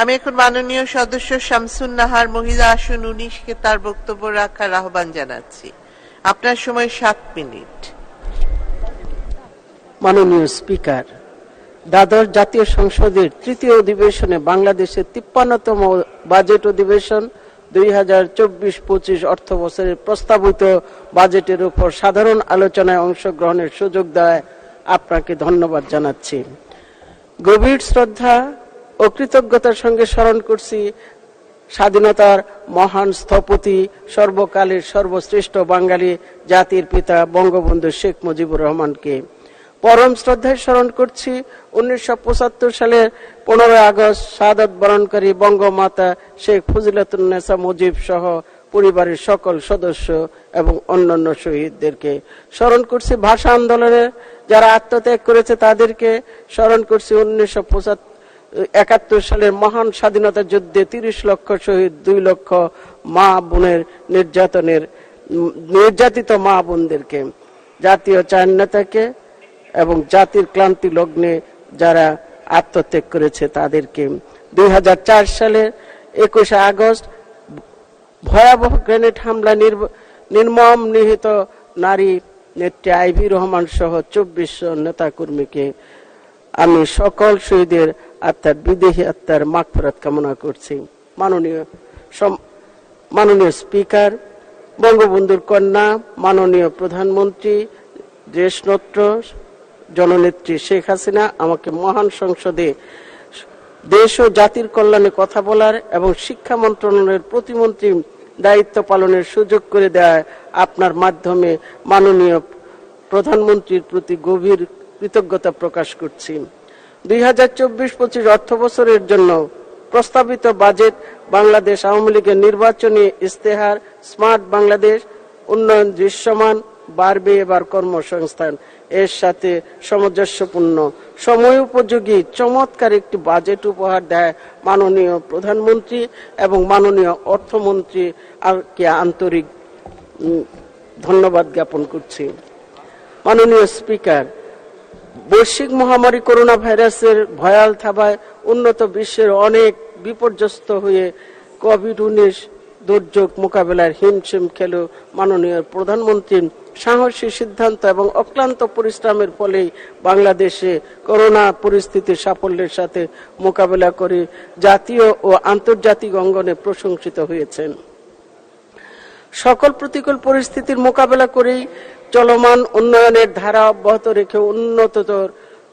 আমি এখন মাননীয় সদস্য শামসুন নাহার মহিলা, আসন উনিশকে তার বক্তব্য রাখার আহ্বান জানাচ্ছি। আপনার সময় সাত মিনিট। মাননীয় স্পিকার, দ্বাদশ জাতীয় সংসদের তৃতীয় অধিবেশনে বাংলাদেশের তিপ্পান্নতম বাজেট অধিবেশন দুই হাজার চব্বিশ পঁচিশ অর্থ বছরের প্রস্তাবিত বাজেটের উপর সাধারণ আলোচনায় অংশগ্রহণের সুযোগ দেওয়ায় আপনাকে ধন্যবাদ জানাচ্ছি। গভীর শ্রদ্ধা ও কৃতজ্ঞতার সঙ্গে স্মরণ করছি স্বাধীনতার মহান স্থপতি, সর্বকালের সর্বশ্রেষ্ঠ বাঙালি জাতির পিতা বঙ্গবন্ধু শেখ মুজিবুর রহমানকে। পরম শ্রদ্ধায় স্মরণ করছি উনিশশো পঁচাত্তর সালের পনেরোই আগস্ট শাহাদত বরণকারী বঙ্গমাতা শেখ ফজিলাতুন্নেসা মুজিব সহ পরিবারের সকল সদস্য এবং অন্যান্য শহীদদেরকে স্মরণ করছি ভাষা আন্দোলনে। যারা আত্মত্যাগ করেছে তাদেরকে স্মরণ করছি উনিশশো একাত্তর সালের মহান স্বাধীনতা যুদ্ধে তিরিশ লক্ষ শহীদ, দুই লক্ষ মা বোনের নির্যাতনের, নির্যাতিত মা বোনদেরকে, জাতীয় চার নেতাকে এবং জাতির ক্লান্তি লগ্নে যারা আত্মত্যাগ করেছে তাদেরকে। দুই সালের একুশে আগস্ট ভয়াবহ গ্রেনেড হামলা নির্মম নিহিত নারী নেত্রী আইভি রহমান সহ চব্বিশ নেতা কর্মীকে আমি সকল শহীদের আত্মার বিদেহী আত্মার মাগফিরাত কামনা করছি। মাননীয় মাননীয় স্পিকার, বঙ্গবন্ধুর কন্যা, মাননীয় প্রধানমন্ত্রী, দেশনত্র জননেত্রী শেখ হাসিনা, আমাকে মহান সংসদে দেশ ও জাতির কল্যাণে কথা বলার এবং শিক্ষা মন্ত্রণালয়ের প্রতিমন্ত্রী দায়িত্ব পালনের সুযোগ করে দেয় আপনার মাধ্যমে মাননীয় প্রধানমন্ত্রীর প্রতি গভীর কৃতজ্ঞতা প্রকাশ করছি। দুই হাজার চব্বিশ পঁচিশ অর্থ বছরের জন্য প্রস্তাবিত বাজেট বাংলাদেশ আওয়ামী লীগের নির্বাচনী ইস্তেহার স্মার্ট বাংলাদেশ উন্নয়ন দৃশ্যমান বাড়বে এবার কর্মসংস্থান। এর সাথে সামঞ্জস্যপূর্ণ। সময় উপযোগী, চমৎকার একটি বাজেট উপহার দেয় মাননীয় প্রধানমন্ত্রী এবং মাননীয় অর্থমন্ত্রী কে আন্তরিক ধন্যবাদ জ্ঞাপন করছি। মাননীয় স্পিকার বৈশ্বিক মহামারী করোনা ভাইরাসের ভয়াল থাবায় উন্নত বিশ্বের অনেক বিপর্যস্ত হয়ে কোভিড উনিশ দুর্যোগ মোকাবেলার হিমশিম খেল মাননীয় প্রধানমন্ত্রীর সাহসী সিদ্ধান্ত এবং অক্লান্ত পরিশ্রমের ফলেই বাংলাদেশে করোনা পরিস্থিতির সাফল্যের সাথে মোকাবেলা করে জাতীয় ও আন্তর্জাতিক অঙ্গনে প্রশংসিত হয়েছেন। সকল প্রতিকূল পরিস্থিতির মোকাবেলা করেই চলমান উন্নয়নের ধারা অব্যাহত রেখে উন্নততর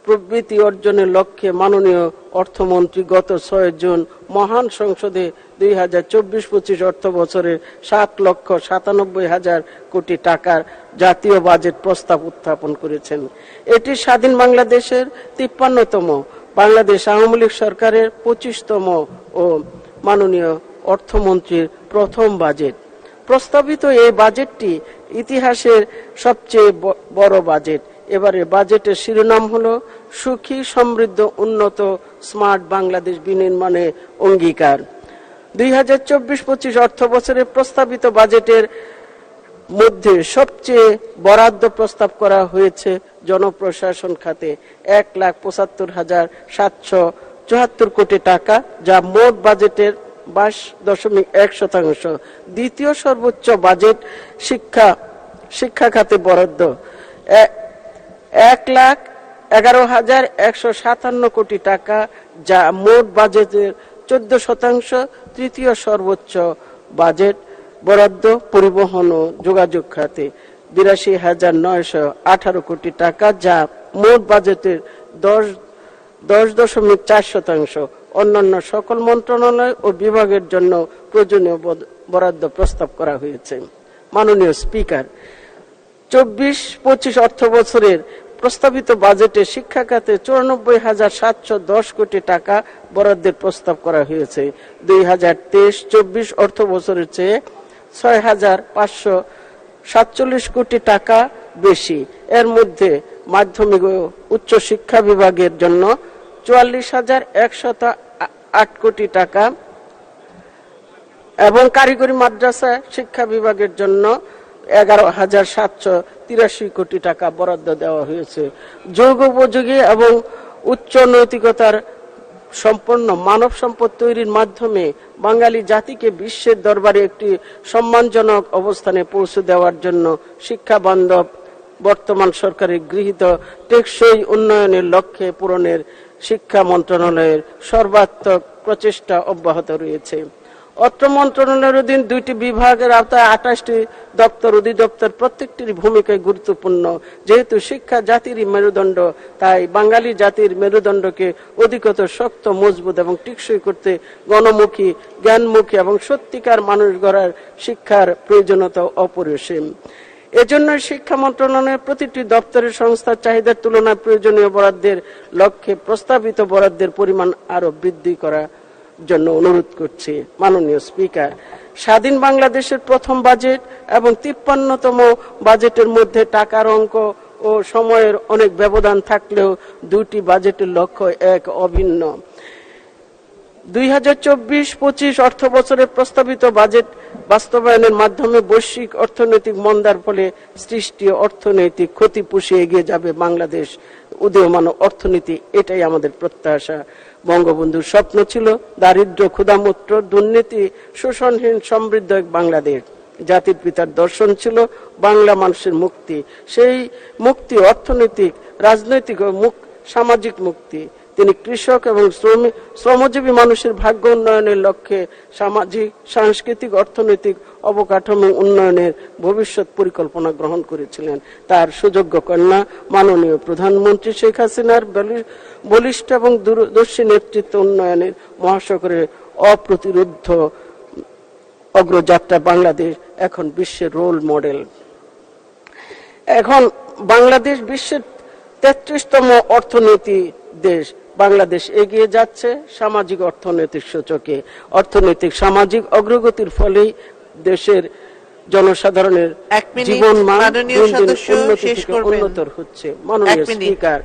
প্রবৃত্তি অর্জনের লক্ষ্যে মাননীয় অর্থমন্ত্রী গত ছয় জুন মহান সংসদে দুই হাজার চব্বিশ পঁচিশ অর্থ বছরের সাত লক্ষ সাতানব্বই হাজার কোটি টাকার জাতীয় বাজেট প্রস্তাব উত্থাপন করেছেন। এটি স্বাধীন বাংলাদেশের তিপ্পান্নতম, বাংলাদেশ আওয়ামী লীগ সরকারের পঁচিশতম ও মাননীয় অর্থমন্ত্রীর প্রথম বাজেট। প্রস্তাবিত এই বাজেটটি ইতিহাসের সবচেয়ে বড় বাজেট। এবারে বাজেটের শিরোনাম হলো, সুখী, সমৃদ্ধ, উন্নত, স্মার্ট বাংলাদেশ বিনির্মাণে অঙ্গীকার। দুই হাজার চব্বিশ পঁচিশ অর্থ বছরের প্রস্তাবিত বাজেটের মধ্যে সবচেয়ে বরাদ্দ প্রস্তাব করা হয়েছে জনপ্রশাসন খাতে। এক লাখ পঁচাত্তর হাজার সাতশো চুয়াত্তর কোটি টাকা, যা মোট বাজেটের বাইশ দশমিক এক শতাংশ। দ্বিতীয় সর্বোচ্চ বাজেট শিক্ষা শিক্ষা খাতে বরাদ্দ। এক লাখ এগারো হাজার একশো সাতান্ন কোটি টাকা, যা মোট বাজেটের চোদ্দ শতাংশ তৃতীয় সর্বোচ্চ বাজেট বরাদ্দ পরিবহন ও যোগাযোগ খাতে। বিরাশি হাজার নয়শো আঠারো কোটি টাকা, যা মোট বাজেটের দশ দশ দশমিক চার শতাংশ। অন্যান্য সকল মন্ত্রণালয় ও বিভাগের জন্য প্রয়োজনীয় বরাদ্দ প্রস্তাব করা হয়েছে। মাননীয় স্পিকার, চব্বিশ পঁচিশ অর্থ বছরের প্রস্তাবিত বাজেটে শিক্ষা খাতে চুরানব্বই হাজার সাতশো দশ কোটি টাকা বরাদ্দের প্রস্তাব করা হয়েছে। দুই হাজার তেইশ চব্বিশ অর্থ বছরের চেয়ে ছয় হাজার পাঁচশো সাতচল্লিশ কোটি টাকা বেশি। এর মধ্যে মাধ্যমিক ও উচ্চ শিক্ষা বিভাগের জন্য চুয়াল্লিশ হাজার একশত আট কোটি টাকা এবং কারিগরি মাদ্রাসা শিক্ষা বিভাগের জন্য এগারো হাজার সাতশো তিরাশি কোটি টাকা বরাদ্দ দেওয়া হয়েছে। যোগ উপযোগী এবং উচ্চ নৈতিকতার সম্পন্ন মানব সম্পদ তৈরির মাধ্যমে বাঙালি জাতিকে বিশ্বের দরবারে একটি সম্মানজনক অবস্থানে পৌঁছে দেওয়ার জন্য শিক্ষা বান্ধব বর্তমান সরকারের গৃহীত টেকসই উন্নয়নের লক্ষ্যে পূরণের শিক্ষা মন্ত্রণালয়ের সর্বাত্মক প্রচেষ্টা অব্যাহত রয়েছে। অত্র মন্ত্রণালয়ের অধীন দুইটি বিভাগের আওতায় আঠাশটি দপ্তর অধিদপ্তর প্রত্যেকটির ভূমিকায় গুরুত্বপূর্ণ। যেহেতু শিক্ষা জাতিরই মেরুদণ্ড, তাই বাঙালি জাতির মেরুদণ্ডকে অধিকতর শক্ত, মজবুত এবং টিকসই করতে গণমুখী, জ্ঞানমুখী এবং সত্যিকার মানুষ গড়ার শিক্ষার প্রয়োজনীয়তা অপরিসীম। এজন্য শিক্ষা মন্ত্রণালয়ের প্রতিটি দপ্তরের সংস্থার চাহিদার তুলনায় প্রয়োজনীয় বরাদ্দের লক্ষ্যে প্রস্তাবিত বরাদ্দের পরিমাণ আরও বৃদ্ধি করা জন্য অনুরোধ করছি। মাননীয় স্পিকার, স্বাধীন বাংলাদেশের প্রথম বাজেট এবং তিপ্পান্নতম বাজেটের মধ্যে টাকার অঙ্ক ও সময়ের অনেক ব্যবধান থাকলেও দুটি বাজেটের লক্ষ্য এক অভিন্ন। দুই হাজার চব্বিশ পঁচিশ অর্থ বছরের প্রস্তাবিত বাজেট বাস্তবায়নের মাধ্যমে বৈশ্বিক অর্থনৈতিক মন্দার ফলে সৃষ্টি অর্থনৈতিক ক্ষতি পুষিয়ে এগিয়ে যাবে বাংলাদেশ। উদীয়মান অর্থনীতি, এটাই আমাদের প্রত্যাশা। বঙ্গবন্ধুর স্বপ্ন ছিল দারিদ্র ক্ষুধামূত্র দুর্নীতি, শোষণহীন সমৃদ্ধ এক বাংলাদেশ। জাতির পিতার দর্শন ছিল বাংলা মানুষের মুক্তি। সেই মুক্তি অর্থনৈতিক, রাজনৈতিক ও সামাজিক মুক্তি। তিনি কৃষক এবং শ্রমিক শ্রমজীবী মানুষের ভাগ্য উন্নয়নের লক্ষ্যে সামাজিক, সাংস্কৃতিক, অর্থনৈতিক অবকাঠামো উন্নয়নের ভবিষ্যৎ পরিকল্পনা গ্রহণ করেছিলেন। তার সুযোগ্য কন্যা মাননীয় প্রধানমন্ত্রী শেখ হাসিনার বলিষ্ঠ এবং দূরদর্শী নেতৃত্ব উন্নয়নের মহাসাগরের অপ্রতিরোধ অগ্রযাত্রা বাংলাদেশ এখন বিশ্বের রোল মডেল এখন বাংলাদেশ বিশ্বের তেত্রিশতম অর্থনীতি দেশ। বাংলাদেশ এগিয়ে যাচ্ছে সামাজিক অর্থনৈতিক সূচকে। অর্থনৈতিক সামাজিক অগ্রগতির ফলেই দেশের জনসাধারণের জীবন মান। উন্নতর হচ্ছে। মাননীয় স্পিকার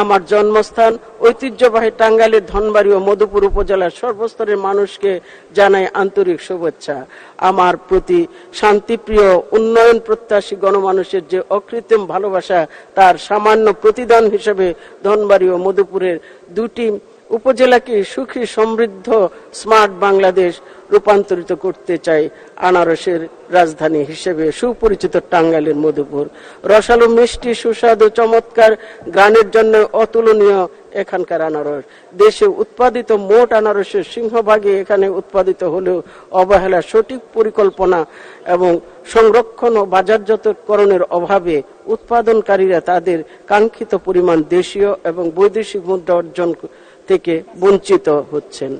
আমার জন্মস্থান ঐতিহ্যবাহী টাঙ্গাইলের ধনবাড়ি ও মধুপুর উপজেলার সর্বস্তরের মানুষকে জানাই আন্তরিক শুভেচ্ছা। আমার প্রতি শান্তিপ্রিয় উন্নয়ন প্রত্যাশী গণমানুষের যে অকৃত্রিম ভালোবাসা তার সামান্য প্রতিদান হিসেবে ধনবাড়ি ও মধুপুরের দুটি উপজেলাকে সুখী, সমৃদ্ধ, স্মার্ট বাংলাদেশ রূপান্তরিত করতে চাই আনারসের রাজধানী হিসেবে সুপরিচিত টাঙ্গাইলের মধুপুর। রসালো, মিষ্টি, সুস্বাদু, চমৎকার, গ্রানের জন্য অতুলনীয় এখানকার আনারস। দেশে উৎপাদিত মোট আনারসের সিংহভাগে এখানে উৎপাদিত হলেও অবহেলা সঠিক পরিকল্পনা এবং সংরক্ষণ ও বাজারজাতকরণের অভাবে উৎপাদনকারীরা তাদের কাঙ্ক্ষিত পরিমাণ দেশীয় এবং বৈদেশিক মুদ্রা অর্জন থেকে বঞ্চিত হচ্ছেন।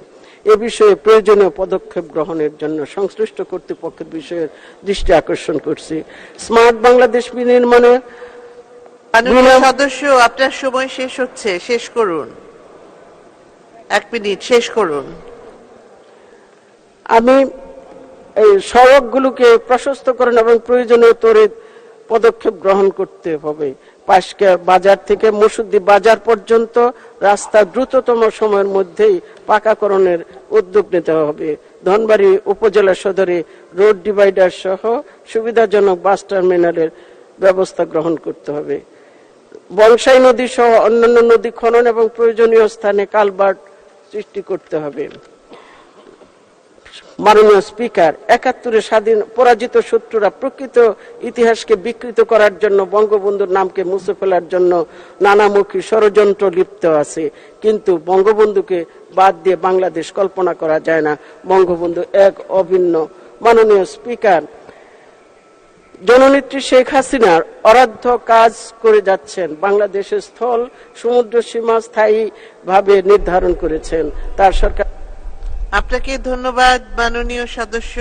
এ বিষয়ে প্রয়োজনীয় পদক্ষেপ গ্রহণের জন্য সংশ্লিষ্ট কর্তৃপক্ষের বিষয়ে দৃষ্টি আকর্ষণ করছি। স্মার্ট বাংলাদেশ বিনির্মাণে সদস্য আপনার সময় শেষ হচ্ছে। শেষ করুন। এক মিনিট শেষ করুন। আমি এই সড়কগুলোকে প্রশস্তকরণ এবং প্রয়োজনীয় তরিত পদক্ষেপ গ্রহণ করতে হবে। পাশকা বাজার থেকে মুসুদ্দি বাজার পর্যন্ত রাস্তা দ্রুততম সময়ের মধ্যেই পাকাকরণের উদ্যোগ নিতে হবে। ধনবাড়ি উপজেলা সদরে রোড ডিভাইডার সহ সুবিধাজনক বাস টার্মিনালের ব্যবস্থা গ্রহণ করতে হবে। বংশাই নদী সহ অন্যান্য নদী খনন এবং প্রয়োজনীয় স্থানে কালভার্ট সৃষ্টি করতে হবে। মাননীয় স্পিকার একাত্তরে স্বাধীন পরাজিত শত্রুরা প্রকৃত ইতিহাসকে বিকৃত করার জন্য, বঙ্গবন্ধুর নামকে মুছে ফেলার জন্য নানামুখী ষড়যন্ত্র লিপ্ত আছে। কিন্তু বঙ্গবন্ধুকে বাদ দিয়ে বাংলাদেশ কল্পনা করা যায় না। বঙ্গবন্ধু এক অভিন্ন। মাননীয় স্পিকার, জননেত্রী শেখ হাসিনার অরাধ্য কাজ করে যাচ্ছেন। বাংলাদেশের স্থল সমুদ্র সীমা স্থায়ী ভাবে নির্ধারণ করেছেন। তার সরকার আপনাকে ধন্যবাদ মাননীয় সদস্য।